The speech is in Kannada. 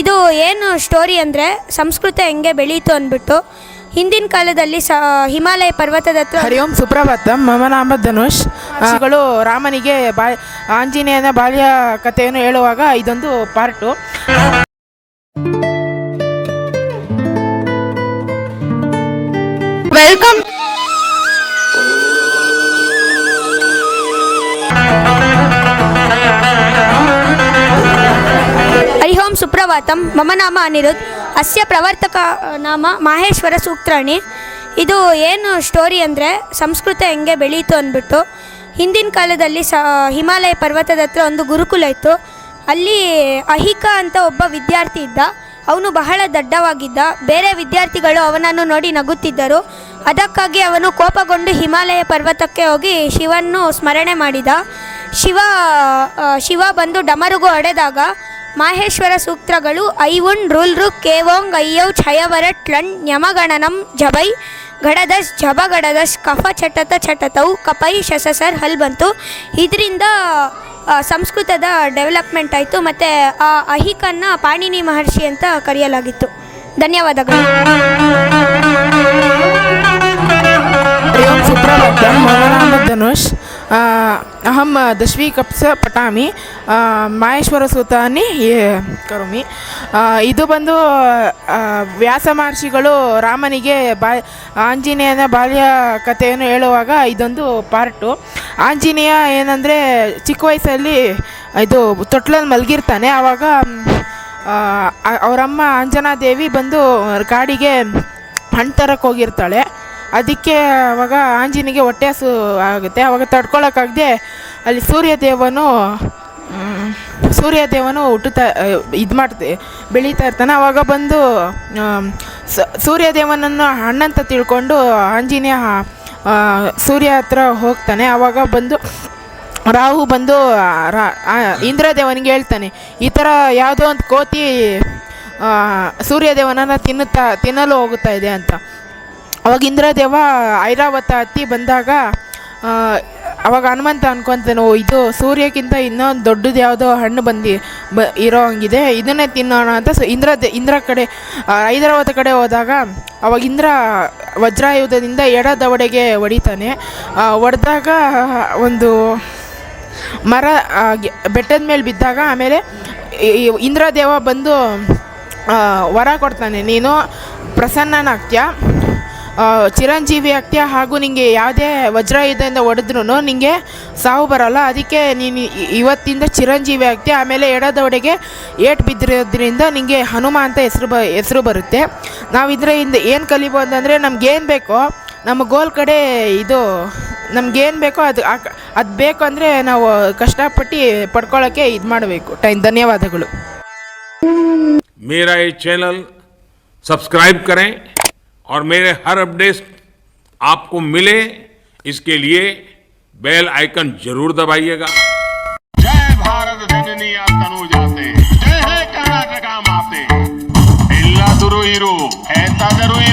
ಇದು ಏನು ಸ್ಟೋರಿ ಅಂದರೆ ಸಂಸ್ಕೃತ ಹೆಂಗೆ ಬೆಳೀತು ಅಂದ್ಬಿಟ್ಟು ಹಿಂದಿನ ಕಾಲದಲ್ಲಿ ಸ ಹಿಮಾಲಯ ಪರ್ವತದ ಹತ್ರ ಹರಿ ಓಂ ಸುಪ್ರಭಾತಂ ಮಮ ನಾಮ ಧನುಷ್. ಗಳು ರಾಮನಿಗೆ ಬಾ ಆಂಜನೇಯನ ಬಾಲ್ಯ ಕಥೆಯನ್ನು ಹೇಳುವಾಗ ಇದೊಂದು ಪಾರ್ಟು. ವೆಲ್ಕಮ್ ಸುಪ್ರಭಾತಂ ಮಮ ನಾಮ ಅನಿರುದ್ ಅಸ್ಯ ಪ್ರವರ್ತಕ ನಾಮ ಮಾಹೇಶ್ವರ ಸೂತ್ರಾಣಿ ಇದು ಏನು ಸ್ಟೋರಿ ಅಂದರೆ ಸಂಸ್ಕೃತ ಹೆಂಗೆ ಬೆಳೀತು ಅಂದ್ಬಿಟ್ಟು, ಹಿಂದಿನ ಕಾಲದಲ್ಲಿ ಸ, ಹಿಮಾಲಯ ಪರ್ವತದ ಹತ್ರ ಒಂದು ಗುರುಕುಲ ಇತ್ತು. ಅಲ್ಲಿ ಅಹಿಕ ಅಂತ ಒಬ್ಬ ವಿದ್ಯಾರ್ಥಿ ಇದ್ದ. ಅವನು ಬಹಳ ದಡ್ಡವಾಗಿದ್ದ. ಬೇರೆ ವಿದ್ಯಾರ್ಥಿಗಳು ಅವನನ್ನು ನೋಡಿ ನಗುತ್ತಿದ್ದರು. ಅದಕ್ಕಾಗಿ ಅವನು ಕೋಪಗೊಂಡು ಹಿಮಾಲಯ ಪರ್ವತಕ್ಕೆ ಹೋಗಿ ಶಿವನ್ನು ಸ್ಮರಣೆ ಮಾಡಿದ. ಶಿವ ಶಿವ ಬಂದು ಡಮರುಗು ಹೊಡೆದಾಗ ಮಾಹೇಶ್ವರ ಸೂತ್ರಗಳು ರುಲ್ ರುಲ್ರು ಕೇವೋಂಗ್ ಅಯ್ಯೌ ಛಯವರ ಲಣ್ ನ್ಯಮಗಣನಂ, ಜಬೈ ಗಡದಶ್ ಜಬ ಕಫ ಚಟತ ಚಟತೌ, ಕಪೈ, ಶಸಸರ್ ಹಲ್ ಬಂತು ಇದರಿಂದ ಸಂಸ್ಕೃತದ ಡೆವಲಪ್ಮೆಂಟ್ ಆಯಿತು ಮತ್ತು ಆ ಅಹಿಕನ್ನ ಪಾಣಿನಿ ಮಹರ್ಷಿ ಅಂತ ಕರೆಯಲಾಗಿತ್ತು. ಧನ್ಯವಾದಗಳು. ಅಹಂ दशवीकप्स ಕಪ್ಸ ಪಟಾಮಿ करोमि। ಇದು ಬಂದು ವ್ಯಾಸ ಮಹರ್ಷಿಗಳು ರಾಮನಿಗೆ ಬಾ, ಆಂಜನೇಯನ ಬಾಲ್ಯ ಕಥೆಯನ್ನು ಹೇಳುವಾಗ ಇದೊಂದು ಪಾರ್ಟು. ಆಂಜನೇಯ ಏನಂದರೆ, ಚಿಕ್ಕ ವಯಸ್ಸಲ್ಲಿ ಇದು ತೊಟ್ಲಲ್ಲಿ ಮಲಗಿರ್ತಾನೆ. ಆವಾಗ ಅವರಮ್ಮ ಅಂಜನಾದೇವಿ ಬಂದು ಕಾಡಿಗೆ ಹಣ್ಣು ತರಕ್ಕೆ ಹೋಗಿರ್ತಾಳೆ. ಅದಕ್ಕೆ ಆವಾಗ ಆಂಜಿನಿಗೆ ಹೊಟ್ಟೆ ಹಸು ಆಗುತ್ತೆ. ಆವಾಗ ತಡ್ಕೊಳಕ್ಕಾಗದೆ ಅಲ್ಲಿ ಸೂರ್ಯದೇವನು ಸೂರ್ಯದೇವನು ಹುಟ್ಟುತ್ತಾ ಇದು ಮಾಡ್ತೆ, ಬೆಳೀತಾ ಇರ್ತಾನೆ. ಅವಾಗ ಬಂದು ಸೂರ್ಯದೇವನನ್ನು ಹಣ್ಣಂತ ತಿಳ್ಕೊಂಡು ಆಂಜನೇಯ ಸೂರ್ಯ ಹತ್ರ ಹೋಗ್ತಾನೆ. ಆವಾಗ ಬಂದು, ರಾಹು ಬಂದು ಇಂದ್ರದೇವನಿಗೆ ಹೇಳ್ತಾನೆ, ಈ ಥರ ಯಾವುದೋ ಒಂದು ಕೋತಿ ಸೂರ್ಯದೇವನನ್ನು ತಿನ್ನುತ್ತಾ, ತಿನ್ನಲು ಹೋಗುತ್ತಾ ಇದೆ ಅಂತ. ಅವಾಗ ಇಂದ್ರದೇವ ಐರಾವತ ಹತ್ತಿ ಬಂದಾಗ ಅವಾಗ ಹನುಮಂತ ಅನ್ಕೊಂತಾನೆ ಓ ಇದು ಸೂರ್ಯಕ್ಕಿಂತ ಇನ್ನೊಂದು ದೊಡ್ಡದು ಯಾವುದೋ ಹಣ್ಣು ಬಂದು, ಬ, ಇರೋ ಹಂಗಿದೆ, ಇದನ್ನೇ ತಿನ್ನೋಣ ಅಂತ ಇಂದ್ರ ಇಂದ್ರ ಕಡೆ ಹೈದರಾಬಾದ್ ಕಡೆ ಹೋದಾಗ, ಅವಾಗ ಇಂದ್ರ ವಜ್ರಾಯುಧದಿಂದ ಎಡ ದವಡೆಗೆ ಹೊಡಿತಾನೆ. ಹೊಡೆದಾಗ ಒಂದು ಮರ ಬೆಟ್ಟದ ಮೇಲೆ ಬಿದ್ದಾಗ ಆಮೇಲೆ ಇಂದ್ರದೇವ ಬಂದು ವರ ಕೊಡ್ತಾನೆ, ನೀನು ಪ್ರಸನ್ನನಾಗ್ತೀಯ? ಚಿರಂಜೀವಿ ಆಗ್ತೀಯ ಹಾಗೂ ನಿಂಗೆ ಯಾವುದೇ ವಜ್ರಾಯುಧದಿಂದ ಹೊಡೆದ್ರೂ ನಿಂಗೆ ಸಾವು ಬರಲ್ಲ ಅದಕ್ಕೆ ನೀನು ಇ- ಇವತ್ತಿಂದ ಚಿರಂಜೀವಿ ಆಗ್ತೀಯ ಆಮೇಲೆ ಎಡದವಡೆಗೆ ಏಟ್ ಬಿದ್ದಿರೋದ್ರಿಂದ ನಿಂಗೆ ಹನುಮ ಅಂತ ಹೆಸರು ಬ ಹೆಸರು ಬರುತ್ತೆ ನಾವು ಇದರಿಂದ ಏನು ಕಲಿಬೋದು ಅಂದರೆ ನಮ್ಗೇನು ಬೇಕೋ ನಮ್ಮ ಗೋಲ್ ಕಡೆ ಇದು ನಮ್ಗೇನು ಬೇಕೋ ಅದು ಅದು ಬೇಕು ಅಂದರೆ ನಾವು ಕಷ್ಟಪಟ್ಟು ಪಡ್ಕೊಳ್ಳೋಕ್ಕೆ ಇದು ಮಾಡಬೇಕು ಟೈಮ್ ಧನ್ಯವಾದಗಳು मेरा ये चैनल सब्सक्राइब करें और मेरे हर अपडेट आपको मिले, इसके लिए बेल आइकन ज़रूर दबाइएगा। जय भारत जननिया जय है ऐसा